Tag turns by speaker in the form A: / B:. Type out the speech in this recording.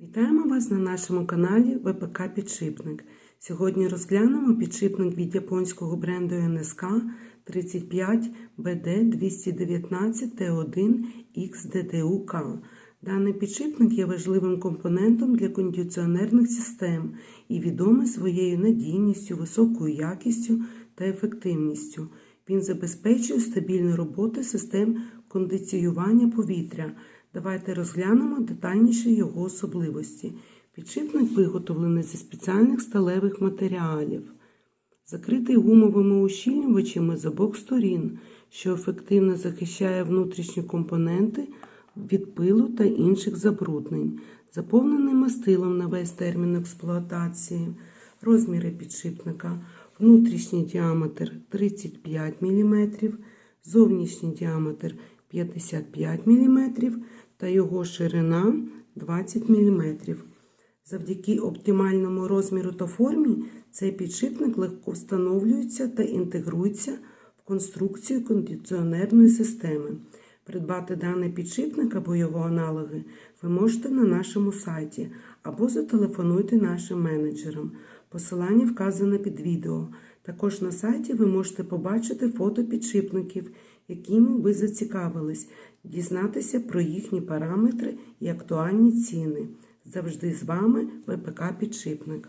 A: Вітаємо вас на нашому каналі ВПК Підшипник. Сьогодні розглянемо підшипник від японського бренду NSK 35 BD 219 T1 XDDUK. Даний підшипник є важливим компонентом для кондиціонерних систем і відомий своєю надійністю, високою якістю та ефективністю. Він забезпечує стабільну роботу систем кондиціювання повітря. Давайте розглянемо детальніше його особливості. Підшипник виготовлений зі спеціальних сталевих матеріалів, закритий гумовими ущільнювачами з обох сторін, що ефективно захищає внутрішні компоненти від пилу та інших забруднень, заповнений мастилом на весь термін експлуатації, розміри підшипника, внутрішній діаметр 35 мм, зовнішній діаметр 55 мм та його ширина 20 мм. Завдяки оптимальному розміру та формі цей підшипник легко встановлюється та інтегрується в конструкцію кондиціонерної системи. Придбати даний підшипник або його аналоги ви можете на нашому сайті або зателефонуйте нашим менеджерам. Посилання вказане під відео. Також на сайті ви можете побачити фото підшипників, якими ви зацікавились, дізнатися про їхні параметри і актуальні ціни. Завжди з вами ВПК Підшипник.